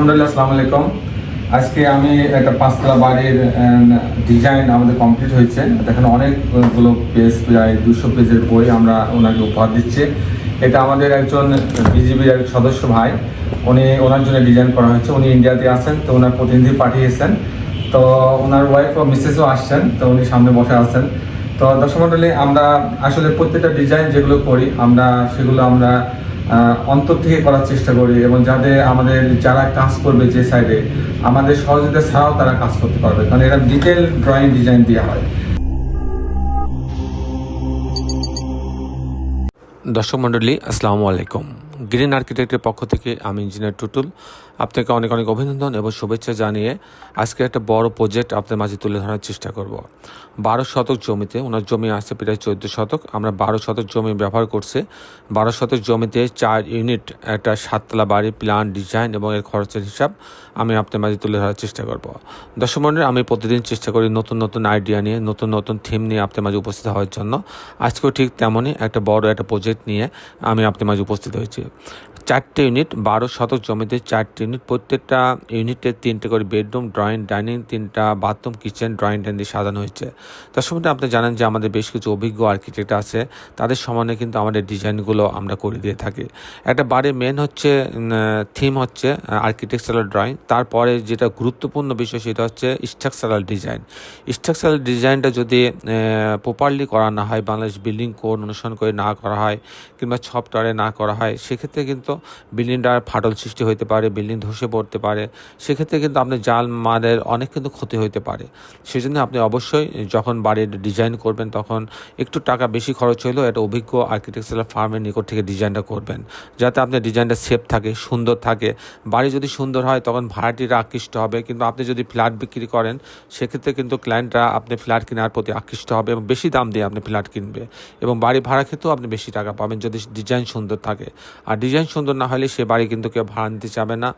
মন্ডলী আসসালামু আলাইকুম। আজকে আমি একটা পাঁচতলা বাড়ির ডিজাইন আমাদের কমপ্লিট হয়েছে। দেখেন অনেকগুলো পেজ প্রায় দুশো পেজের বই আমরা ওনাকে উপহার দিচ্ছি। এটা আমাদের একজন বিজিবির এক সদস্য ভাই। উনি, ওনার জন্য ডিজাইন করা হয়েছে। উনি ইন্ডিয়াতে আছেন, তো ওনার প্রতিনিধি পাঠিয়েছেন। তো ওনার ওয়াইফ ও মিসেসও আসছেন, তো উনি সামনে বসে আছেন। তো দর্শক মন্ডলী আমরা আসলে প্রত্যেকটা ডিজাইন যেগুলো করি, আমরা সেগুলো আমরা অন্তর থেকে করার চেষ্টা করি এবং যাদের আমাদের যারা কাজ করবে যে সাইডে আমাদের সহযোগিতা ছাড়াও তারা কাজ করতে পারবে, কারণ এটা ডিটেল ড্রয়িং ডিজাইন দেওয়া হয়। দর্শক মন্ডলী আসসালামু আলাইকুম। গ্রিন আর্কিটেক্টের পক্ষ থেকে আমি ইঞ্জিনিয়ার টুটুল। আপনাকে অনেক অনেক অভিনন্দন এবং শুভেচ্ছা জানিয়ে আজকে একটা বড় প্রজেক্ট আপনার মাঝে তুলে ধরার চেষ্টা করব। বারো শতক জমিতে, ওনার জমি আছে প্রায় চোদ্দ শতক, আমরা বারো শতক জমি ব্যবহার করছি। বারো শতক জমিতে চার ইউনিট একটা সাততলা বাড়ি প্ল্যান ডিজাইন এবং এর খরচের হিসাব আমি আপনার মাঝে তুলে ধরার চেষ্টা করব। দর্শক আমি প্রতিদিন চেষ্টা করি নতুন নতুন আইডিয়া নিয়ে, নতুন নতুন থিম নিয়ে আপনার মাঝে উপস্থিত হওয়ার জন্য। আজকেও ঠিক তেমনই একটা বড় একটা প্রজেক্ট নিয়ে আমি আপনার মাঝে উপস্থিত হয়েছি। চারটে ইউনিট, বারো শতক জমিতে চারটে ইউনিট, প্রত্যেকটা ইউনিটে তিনটে করে বেডরুম, ড্রয়িং, ডাইনিং, তিনটা বাথরুম, কিচেন, ড্রয়িং, ডাইনিং দিয়ে সাজানো হয়েছে। তার সম্বন্ধে আপনি জানেন যে আমাদের বেশ কিছু অভিজ্ঞ আর্কিটেক্ট আছে, তাদের সমানে কিন্তু আমাদের ডিজাইনগুলো আমরা করে দিয়ে থাকি। একটা বাড়ির মেন হচ্ছে থিম হচ্ছে আর্কিটেকচারাল ড্রয়িং তারপরে যেটা গুরুত্বপূর্ণ বিষয় সেটা হচ্ছে স্ট্রাকচারাল ডিজাইন স্ট্রাকচারাল ডিজাইনটা যদি প্রপারলি করা না হয়, বাংলাদেশ বিল্ডিং কোড অনুসরণ করে না করা হয়, কিংবা সফটওয়্যারে না করা হয়, সেক্ষেত্রে কিন্তু বিল্ডিংটার ফাটল সৃষ্টি হতে পারে, বিল্ডিং ধসে পড়তে পারে। সেক্ষেত্রে কিন্তু আপনার জাল মাদের অনেক কিন্তু ক্ষতি হতে পারে। সেই জন্য আপনি অবশ্যই যখন বাড়ির ডিজাইন করবেন তখন একটু টাকা বেশি খরচ হলেও একটা অভিজ্ঞ আর্কিটেকচারাল ফার্মের নিকট থেকে ডিজাইনটা করবেন। যাতে আপনার ডিজাইনটা সেফ থাকে, সুন্দর থাকে। বাড়ি যদি সুন্দর হয় তখন ভাড়াটিরা আকৃষ্ট হবে। কিন্তু আপনি যদি ফ্ল্যাট বিক্রি করেন, সেক্ষেত্রে কিন্তু ক্লায়েন্টরা আপনি ফ্ল্যাট কেনার প্রতি আকৃষ্ট হবে এবং বেশি দাম দিয়ে আপনি ফ্ল্যাট কিনবে। এবং বাড়ি ভাড়া ক্ষেত্রেও আপনি বেশি টাকা পাবেন যদি ডিজাইন সুন্দর থাকে। আর ডিজাইন সুন্দর না হলে সে বাড়ি কিন্তু কেউ ভাড়া নিতে চাবে না।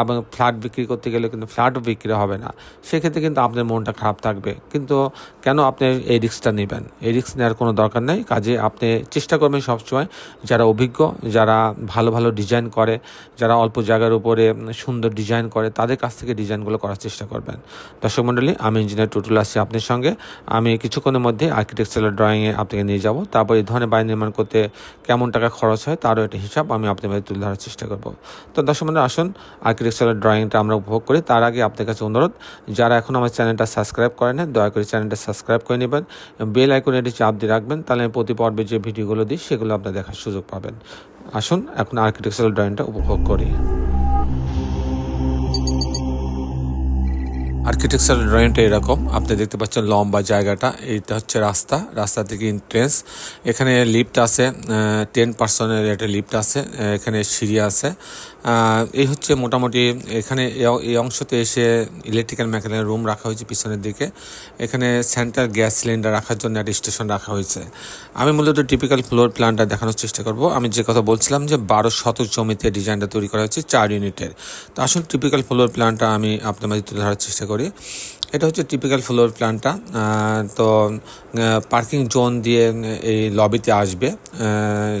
এবং ফ্ল্যাট বিক্রি করতে গেলে কিন্তু ফ্ল্যাটও বিক্রি হবে না। সেক্ষেত্রে কিন্তু আপনার মনটা খারাপ থাকবে। কিন্তু কেন আপনি এই রিক্সটা নেবেন? এই রিক্স নেওয়ার কোনো দরকার নেই। কাজে আপনি চেষ্টা করবেন সবসময় যারা অভিজ্ঞ, যারা ভালো ভালো ডিজাইন করে, যারা অল্প জায়গার উপরে সুন্দর ডিজাইন করে, তাদের কাছ থেকে ডিজাইনগুলো করার চেষ্টা করবেন। দর্শক মণ্ডলী আমি ইঞ্জিনিয়ার টুটুল আছি আপনার সঙ্গে। আমি কিছুক্ষণের মধ্যে আর্কিটেকচারাল ড্রয়িংয়ে আপনাকে নিয়ে যাব। তারপর এই ধরনের বাড়ি নির্মাণ করতে কেমন টাকা খরচ হয়, তারও একটা হিসাব আমি আপনাদের তুলে ধরার চেষ্টা করব। তো দর্শক বন্ধুরা আসুন আর্কিটেকচারাল ড্রয়িংটা আমরা উপভোগ করি। তার আগে আপনাদের কাছে অনুরোধ, যারা এখন আমার চ্যানেলটা সাবস্ক্রাইব করেন দয়া করে চ্যানেলটা সাবস্ক্রাইব করে নেবেন। বেল আইকনে এটি চাপ দিয়ে রাখবেন, তাহলে আমি প্রতি পর্বে যে ভিডিওগুলো দিই, সেগুলো আপনারা দেখার সুযোগ পাবেন। আসুন এখন আর্কিটেকচারাল ড্রয়িংটা উপভোগ করি। আর্কিটেকচারাল ড্রয়িংটা এরকম। আপনি দেখতে পাচ্ছেন লম্বা জায়গাটা। এইটা হচ্ছে রাস্তা। রাস্তা থেকে এন্ট্রেন্স এখানে লিফট আছে। টেন পার্সনের একটা লিফট আছে। এখানে সিঁড়ি আছে। এই হচ্ছে মোটামুটি এখানে এই অংশতে এসে ইলেকট্রিক্যাল মেকানিক্যাল রুম রাখা হয়েছে পিছনের দিকে। এখানে সেন্টার গ্যাস সিলিন্ডার রাখার জন্য একটা স্টেশন রাখা হয়েছে। আমি মূলত টিপিক্যাল ফ্লোর প্ল্যানটা দেখানোর চেষ্টা করব। আমি যে কথা বলছিলাম যে বারো শতক জমিতে ডিজাইনটা তৈরি করা হয়েছে চার ইউনিটের তো আসলে টিপিক্যাল ফ্লোর প্ল্যানটা আমি আপনার মাঝে তুলে ধরার চেষ্টা করি। এটা হচ্ছে টিপিক্যাল ফ্লোর প্ল্যানটা তো পার্কিং জোন দিয়ে এই লবিতে আসবে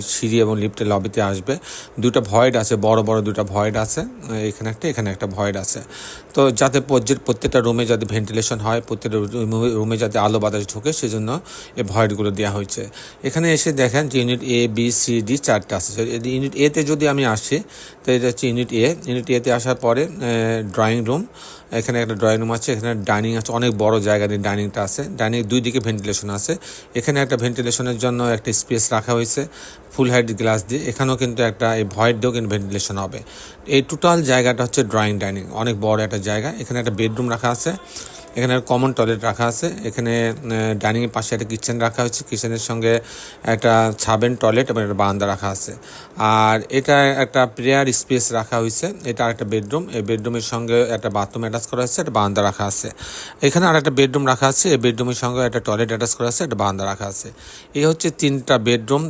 সিঁড়ি এবং লিফটের লবিতে আসবে। দুটো ভয়েড আছে, বড় বড় দুটো ভয়েড আছে এখানে একটা এখানে একটা ভয়েড আছে। তো যাতে প্রত্যেকটা রুমে যাতে ভেন্টিলেশন হয়, প্রত্যেকটা রুমে- যাতে আলো বাতাস ঢোকে, সেজন্য এই ভয়েডগুলো দেওয়া হয়েছে। এখানে এসে দেখেন যে unit A B C D চারটে আছে। ইউনিট এতে যদি আমি আসি, তো এটা হচ্ছে ইউনিট এ ইউনিট এতে আসার পরে ড্রয়িং রুম এখানে একটা ড্রয়িং রুম আছে, এখানে ডাইনিং আছে, অনেক বড় জায়গা নিয়ে ডাইনিংটা আছে। ডাইনিং দুই দিকে ভেন্টিলেশন আছে। এখানে একটা ভেন্টিলেশনের জন্য একটা স্পেস রাখা হয়েছে ফুল হাইট গ্লাস দিয়ে। এখানেও কিন্তু একটা এই ভয়েড দিয়েও কিন্তু ভেন্টিলেশন হবে। এই টোটাল জায়গাটা হচ্ছে ড্রয়িং ডাইনিং অনেক বড় একটা জায়গা। এখানে একটা বেডরুম রাখা আছে। এখানে কমন টয়লেট রাখা আছে। এখানে ডাইনিংয়ের পাশে একটা কিচেন রাখা হয়েছে। কিচেনের সঙ্গে একটা ছাবেন টয়লেট এবং একটা বারান্দা রাখা আছে। আর এটা একটা প্রেয়ার স্পেস রাখা হয়েছে। এটা আর একটা বেডরুম এই বেডরুমের সঙ্গে একটা বাথরুম অ্যাটাচ করা হয়েছে, একটা বারান্দা রাখা আছে। এখানে আর একটা বেডরুম রাখা আছে। এই বেডরুমের সঙ্গে একটা টয়লেট অ্যাটাচ করা আছে, একটা বারান্দা রাখা আছে। এই হচ্ছে তিনটা বেডরুম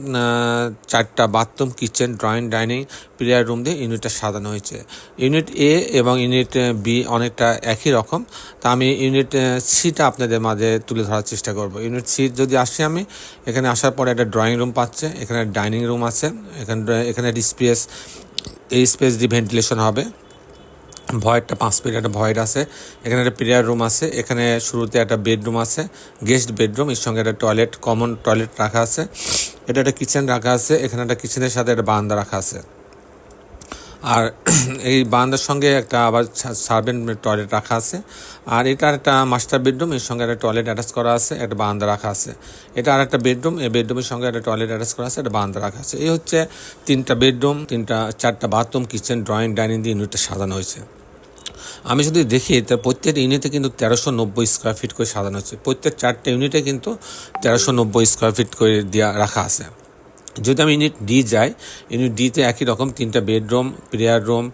চারটা bathroom kitchen drawing dining prayer room দিয়ে ইউনিটটা সাজানো হয়েছে। ইউনিট এ এবং ইউনিট বি অনেকটা একই রকম। তা আমি ইউনিট সিটা আপনাদের মাঝে তুলে ধরার চেষ্টা করব। ইউনিট সি যদি আসি আমি, এখানে আসার পরে একটা ড্রয়িং রুম পাচ্ছে, এখানে ডাইনিং রুম আছে, এখানে এখানে একটা স্পেস এই স্পেস দিয়ে ভেন্টিলেশন হবে। ভয়েরটা পাঁচ ফিট একটা ভয়ের আছে। এখানে একটা প্রেয়ার রুম আছে, এখানে শুরুতে একটা বেডরুম আছে গেস্ট বেডরুম এর সঙ্গে একটা টয়লেট কমন টয়লেট রাখা আছে। এটা একটা কিচেন রাখা আছে, এখানে একটা কিচেনের সাথে একটা বারান্দা রাখা আছে। আর এই বারান্দার সঙ্গে একটা আবার সার্ভেন্ট টয়লেট রাখা আছে। আর এটা একটা মাস্টার বেডরুম, এর সঙ্গে একটা টয়লেট অ্যাটাচ করা আছে, একটা বারান্দা রাখা আছে। এটা আর একটা বেডরুম, এই বেডরুমের সঙ্গে একটা টয়লেট অ্যাটাচ করা আছে, একটা বারান্দা রাখা আছে। এই হচ্ছে তিনটা বেডরুম, তিনটা, চারটা বাথরুম, কিচেন, ড্রয়িং, ডাইনিং দিয়ে ইউনিটটা সাজানো হয়েছে। আমি যদি দেখি তার প্রত্যেক ইউনিটে কিন্তু তেরোশো নব্বই স্কোয়ার ফিট করে সাজানো হচ্ছে। প্রত্যেক চারটে ইউনিটে কিন্তু তেরোশো নব্বই স্কোয়ার ফিট করে দেওয়া রাখা আছে। যদি আমি ইউনিট ডি যাই, ইউনিট ডিতে একই রকম তিনটা বেডরুম, প্রেয়ার রুম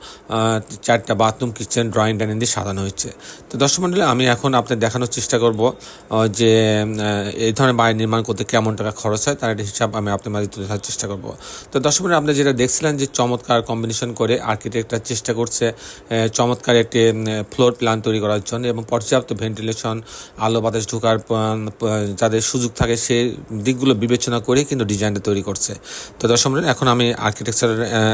চারটা বাথরুম, কিচেন, ড্রয়িং, ডাইনিং দিয়ে সাজানো হয়েছে। তো দর্শক মণ্ডলী আমি এখন আপনার দেখানোর চেষ্টা করব যে এই ধরনের বাড়ি নির্মাণ করতে কেমন টাকা খরচ হয়, তার একটা হিসাব আমি আপনার মাঝে তুলে ধরার চেষ্টা করব। তো দর্শক মণ্ডলী আপনি যেটা দেখছিলেন যে চমৎকার কম্বিনেশন করে আর্কিটেক্টরা চেষ্টা করছে চমৎকার একটি ফ্লোর প্ল্যান তৈরি করার জন্য এবং পর্যাপ্ত ভেন্টিলেশন আলো বাতাস ঢোকার যাদের সুযোগ থাকে, সেই দিকগুলো বিবেচনা করে কিন্তু ডিজাইনটা তৈরি করছে। তো দর্শক এখন আমি আর্কিটেকচার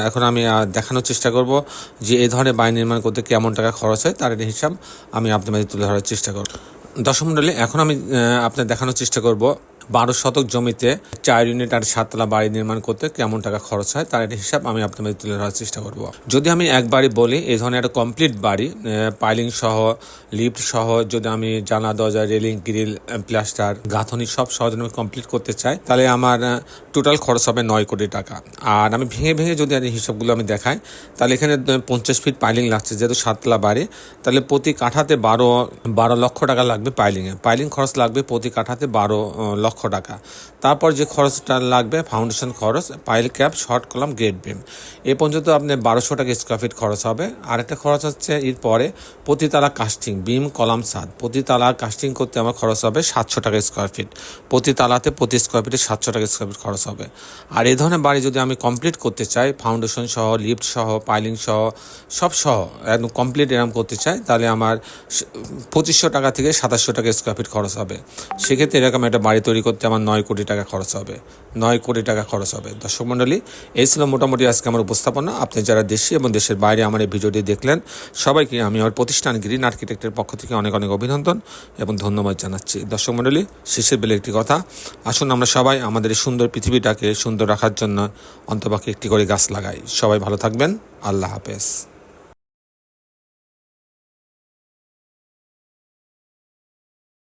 এখন আমি দেখানোর চেষ্টা করব যে এই ধরনের বাড়ি নির্মাণ করতে কেমন টাকা খরচ হয়, তার হিসাব আমি আপনার মাঝে তুলে ধরার চেষ্টা করব। দর্শক মণ্ডলী এখন আমি আপনার দেখানোর চেষ্টা করব বারো শতক জমিতে চার ইউনিট আর সাততলা বাড়ি নির্মাণ করতে কেমন টাকা খরচ হয় তার একটা হিসাব আমি আপনার মাঝে তুলে ধরার চেষ্টা করব। যদি আমি একবারই বলি এই ধরনের একটা কমপ্লিট বাড়ি পাইলিং সহ লিফট সহ যদি আমি জানা দরজা রেলিং গ্রিল প্লাস্টার গাঁথনি সব সহ যদি আমি কমপ্লিট করতে চাই তাহলে আমার টোটাল খরচ হবে নয় কোটি টাকা। আর আমি ভেঙে ভেঙে যদি হিসাবগুলো আমি দেখাই তাহলে এখানে পঞ্চাশ ফিট পাইলিং লাগছে যেহেতু সাততলা বাড়ি তাহলে প্রতি কাঠাতে বারো বারো লক্ষ টাকা লাগবে পাইলিংয়ে পাইলিং খরচ লাগবে প্রতি কাঠাতে বারো আহ, লক্ষ টাকা। তারপর যে খরচটা লাগবে ফাউন্ডেশন খরচ pile cap short column grade beam এ পর্যন্ত আপনি বারোশো টাকা স্কোয়ার ফিট খরচ হবে। আরেকটা খরচ হচ্ছে এর পরে প্রতি তালা কাস্টিং বিম কলাম ছাদ প্রতি তালা কাস্টিং করতে আমার খরচ হবে সাতশো টাকা স্কোয়ার ফিট প্রতি তালাতে প্রতি স্কোয়ার ফিটে সাতশো টাকা স্কোয়ার ফিট খরচ হবে। আর এই ধরনের বাড়ি যদি আমি কমপ্লিট করতে চাই ফাউন্ডেশন সহ লিফট সহ পাইলিং সহ, সব সহ একদম কমপ্লিট এরম করতে চাই, তাহলে আমার পঁচিশশো টাকা থেকে সাতাশশো টাকা স্কোয়ার ফিট খরচ হবে। সেক্ষেত্রে এরকম একটা বাড়ি তৈরি করতে আমার নয় কোটি টাকা খরচ হবে। নয় কোটি টাকা খরচ হবে। দর্শক মণ্ডলী এই ছিল মোটামুটি আজকে আমার উপস্থাপনা। আপনি যারা দেশি এবং দেশের বাইরে আমার এই ভিডিওটি দেখলেন, সবাইকে আমি আমার প্রতিষ্ঠান গ্রিন আর্কিটেক্টের পক্ষ থেকে অনেক অনেক অভিনন্দন এবং ধন্যবাদ জানাচ্ছি। দর্শক মণ্ডলী শেষের বেলে একটি কথা, আসুন আমরা সবাই আমাদের এই সুন্দর পৃথিবীটাকে সুন্দর রাখার জন্য অন্তপাকে একটি করে গাছ লাগাই। সবাই ভালো থাকবেন। আল্লাহ হাফেজ।